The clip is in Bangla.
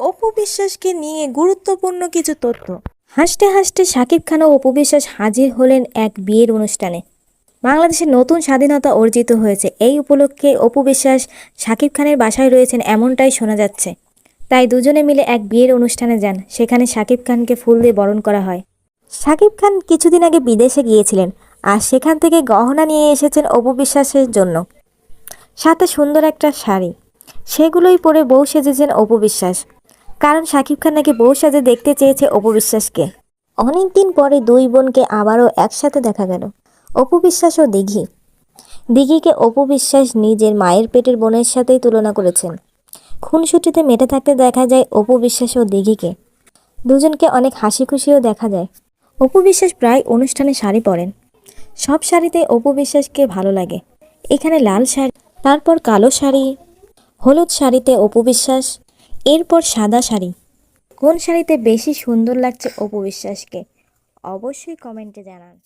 অপু বিশ্বাসকে নিয়ে গুরুত্বপূর্ণ কিছু তথ্য। হাসতে হাসতে শাকিব খান ও অপু বিশ্বাস হাজির হলেন এক বিয়ের অনুষ্ঠানে। বাংলাদেশের নতুন স্বাধীনতা অর্জিত হয়েছে। এই উপলক্ষে অপু বিশ্বাস শাকিব খানের বাসায় রয়েছেন এমনটাই শোনা যাচ্ছে। তাই দুজনে মিলে এক বিয়ের অনুষ্ঠানে যান। সেখানে শাকিব খানকে ফুল দিয়ে বরণ করা হয়। শাকিব খান কিছুদিন আগে বিদেশে গিয়েছিলেন আর সেখান থেকে গহনা নিয়ে এসেছেন অপু বিশ্বাসের জন্য। সাথে সুন্দর একটা শাড়ি। সেগুলোই পরে বউ সেজেছেন অপু বিশ্বাস কারণ শাকিব খান নাকি বউ সাজে দেখতে চেয়েছে অপু বিশ্বাসকে। অনেকদিন পরে দুই বোনকে আবারও একসাথে দেখা গেল। অপু বিশ্বাস ও দিঘি। দিঘিকে অপু বিশ্বাস নিজের মায়ের পেটের বোনের সাথেই তুলনা করেছেন। খুনসুটিতে মেটে থাকতে দেখা যায় অপু বিশ্বাস ও দিঘিকে। দুজনকে অনেক হাসি খুশিও দেখা যায়। অপু বিশ্বাস প্রায় অনুষ্ঠানে শাড়ি পরেন। সব শাড়িতে অপু বিশ্বাসকে ভালো লাগে। এখানে লাল শাড়ি, তারপর কালো শাড়ি, হলুদ শাড়িতে অপু বিশ্বাস এরপর সাদা শাড়ি। কোন শাড়িতে বেশি সুন্দর লাগছে অপু বিশ্বাসকে? অবশ্যই কমেন্টে জানান।